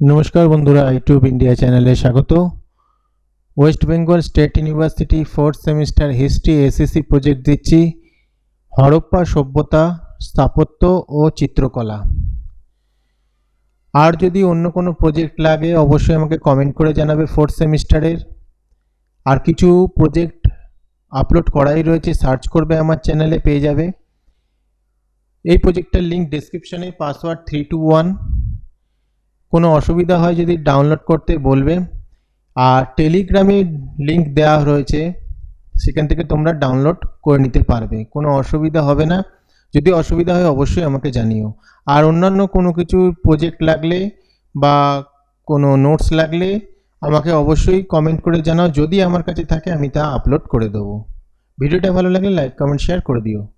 নমস্কার বন্ধুরা, YouTube India চ্যানেলে স্বাগত। West Bengal State University fourth semester history SSC project দিচ্ছি, হরপ্পা সভ্যতা, স্থাপত্য ও চিত্রকলা। আর যদি অন্য কোনো প্রজেক্ট লাগে, অবশ্যই আমাকে কমেন্ট করে জানাবে ফোর্থ সেমিস্টারের। আর কিছু প্রজেক্ট আপলোড করাই রয়েছে, সার্চ করবে আমার চ্যানেলে, পেয়ে যাবে। এই প্রজেক্টটার লিঙ্ক ডেসক্রিপশনে পাসওয়ার্ড থ্রি টু ওয়ান কোনো অসুবিধা হয় যদি ডাউনলোড করতে বলবে। আর টেলিগ্রামে লিংক দেওয়া রয়েছে, সেখান থেকে তোমরা ডাউনলোড করে নিতে পারবে। কোনো অসুবিধা হবে না। যদি অসুবিধা হয় অবশ্যই আমাকে জানিও। আর অন্যান্য কোনো কিছু প্রজেক্ট লাগলে বা কোনো নোটস লাগলে আমাকে অবশ্যই কমেন্ট করে জানাও। যদি আমার কাছে থাকে, আমি তা আপলোড করে দেবো। ভিডিওটা ভালো লাগলে লাইক কমেন্ট শেয়ার করে দিও।